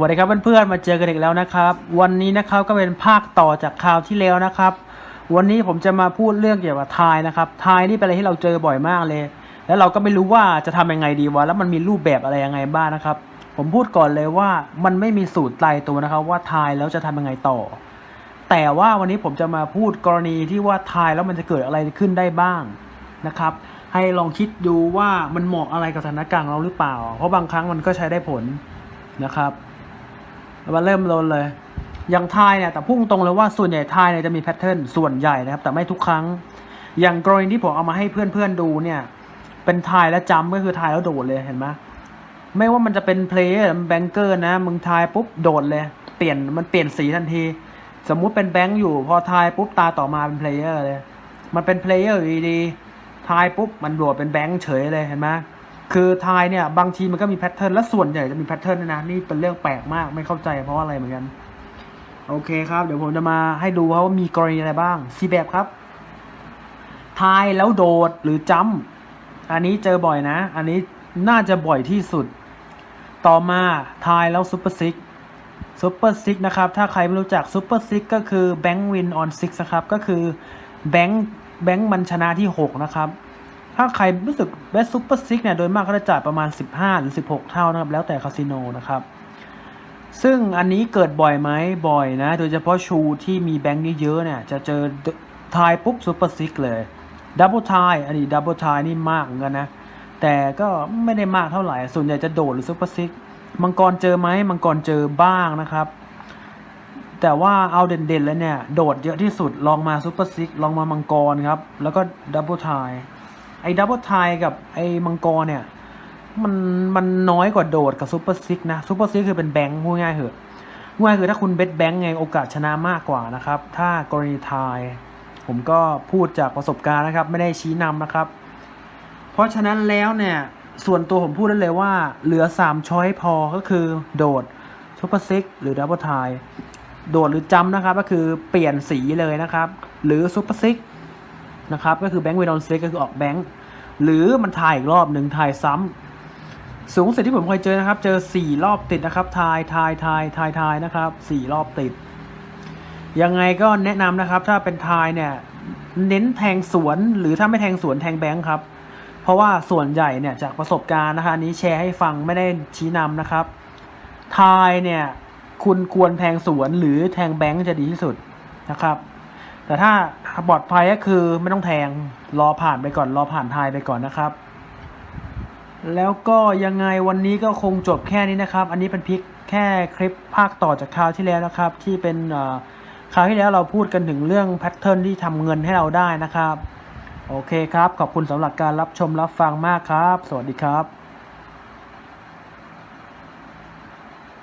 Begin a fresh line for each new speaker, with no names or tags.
วัสดีครับเพื่อนๆมาเจอกันอีกแล้วนะครับ วันนี้นะครับก็เป็นภาคต่อจากคราวที่แล้วนะครับ วันนี้ผมจะมาพูดเรื่องเกี่ยวกับทายนะครับทายนี่เป็นอะไรที่เราเจอบ่อยมากเลย แล้วเราก็ไม่รู้ว่าจะทำยังไงดีวะแล้วมันมีรูปแบบอะไรยังไงบ้างนะครับ ผมพูดก่อนเลยว่ามันไม่มีสูตรตายตัวนะครับ ว่าทายแล้วจะทำยังไงต่อ แต่ว่าวันนี้ผมจะมาพูดกรณีที่ว่าทายแล้วมันจะเกิดอะไรขึ้นได้บ้างนะครับ ให้ลองคิดดูว่ามันเหมาะอะไรกับสถานการณ์เราหรือเปล่า เพราะบางครั้งมันก็ใช้ได้ผลนะครับ มาเริ่มลนเลย อย่างทายเนี่ยแต่พุ่งตรงเลยว่าส่วนใหญ่ทายเนี่ยจะมีแพทเทิร์นส่วนใหญ่นะครับ แต่ไม่ทุกครั้ง อย่างกรณีที่ผมเอามาให้เพื่อนๆดูเนี่ย เป็นทายและจำก็คือทายแล้วโดดเลยเห็นไหมไม่ว่ามันจะเป็นเพลเยอร์แบงเกอร์นะมึงทายปุ๊บโดดเลย เปลี่ยนมันเปลี่ยนสีทันที สมมุติเป็นแบงค์อยู่ พอทายปุ๊บตาต่อมาเป็นเพลเยอร์เลย มันเป็นเพลเยอร์ดีๆทายปุ๊บมันโดดเป็นแบงค์เฉยเลยเห็นไหม คือทายเนี่ยบางทีมันก็มีแพทเทิร์นและส่วนใหญ่จะมีแพทเทิร์นนะนี่เป็นเรื่องแปลกมากไม่เข้าใจเพราะอะไรเหมือนกัน โอเคครับ เดี๋ยวผมจะมาให้ดูว่ามีกรณีอะไรบ้างสีแบบครับทายแล้วโดดหรือจัมป์อันนี้เจอบ่อยนะ อันนี้น่าจะบ่อยที่สุด ต่อมาทายแล้วซูเปอร์ซิกซูเปอร์ซิกนะครับ ถ้าใครไม่รู้จักซูเปอร์ซิกก็คือแบงค์วินออนซิกนะครับ ก็คือแบงค์แบงค์มันชนะที่ 6 นะครับ ถ้าใครรู้สึกเบสซูเปอร์ซิกเนี่ยโดยมากเขาจะจ่ายประมาณ 15 หรือ 16 เท่านะครับ แล้วแต่คาสิโนนะครับ ซึ่งอันนี้เกิดบ่อยไหมบ่อยนะ โดยเฉพาะชูที่มีแบงค์เยอะๆเนี่ยจะเจอทายปุ๊บซูเปอร์ซิกเลยดับเบิลทายอันนี้ดับเบิลทายนี่มากเหมือนกันนะ แต่ก็ไม่ได้มากเท่าไหร่ ส่วนใหญ่จะโดดหรือซูเปอร์ซิกมังกรเจอไหมมังกรเจอบ้างนะครับ แต่ว่าเอาเด่นๆแล้วเนี่ย โดดเยอะที่สุดลองมาซูเปอร์ซิกลองมามังกรครับ แล้วก็ดับเบิลทาย ไอ้ดับเบิลไทกับไอ้มังกรเนี่ย มันมันน้อยกว่าโดดกับซูเปอร์ซิกนะซูเปอร์ซิกคือเป็นแบงค์พูดง่ายๆเหอะง่ายๆคือถ้าคุณเบสแบงค์ไงโอกาสชนะมากกว่านะครับ ถ้ากรณีทายผมก็พูดจากประสบการณ์นะครับ ไม่ได้ชี้นำนะครับ เพราะฉะนั้นแล้วเนี่ย ส่วนตัวผมพูดได้เลยว่า เหลือ 3 ช้อยพอก็คือโดดซูเปอร์ซิกหรือดับเบิลไทโดดหรือจัมป์นะครับ ก็คือเปลี่ยนสีเลยนะครับ หรือซูเปอร์ซิก นะครับ ก็คือแบงค์เวนอนเซิกก็คือออกแบงค์หรือมันทายอีกรอบหนึ่งทายซ้ำสูงสุดที่ผมเคยเจอนะครับ เจอ 4 รอบติดนะครับทายทายทายทายทายนะครับ 4 รอบติด ยังไงก็แนะนำนะครับ ถ้าเป็นทายเนี่ยเน้นแทงสวนหรือถ้าไม่แทงสวนแทงแบงค์ครับ เพราะว่าส่วนใหญ่เนี่ยจากประสบการณ์นะคะนี้แชร์ให้ฟังไม่ได้ชี้นำนะครับทายเนี่ยคุณควรแทงสวนหรือแทงแบงค์จะดีที่สุดนะครับ แต่ถ้าปลอดภัยก็คือไม่ต้องแทงรอผ่านไปก่อนรอผ่านทายไปก่อนนะครับ แล้วก็ยังไงวันนี้ก็คงจบแค่นี้นะครับ อันนี้เป็นพิกแค่คลิปภาคต่อจากคราวที่แล้วนะครับ ที่เป็นเอ่อคราวที่แล้วเราพูดกันถึงเรื่องแพทเทิร์นที่ทำเงินให้เราได้นะครับ โอเคครับ ขอบคุณสำหรับการรับชมรับฟังมากครับ สวัสดีครับ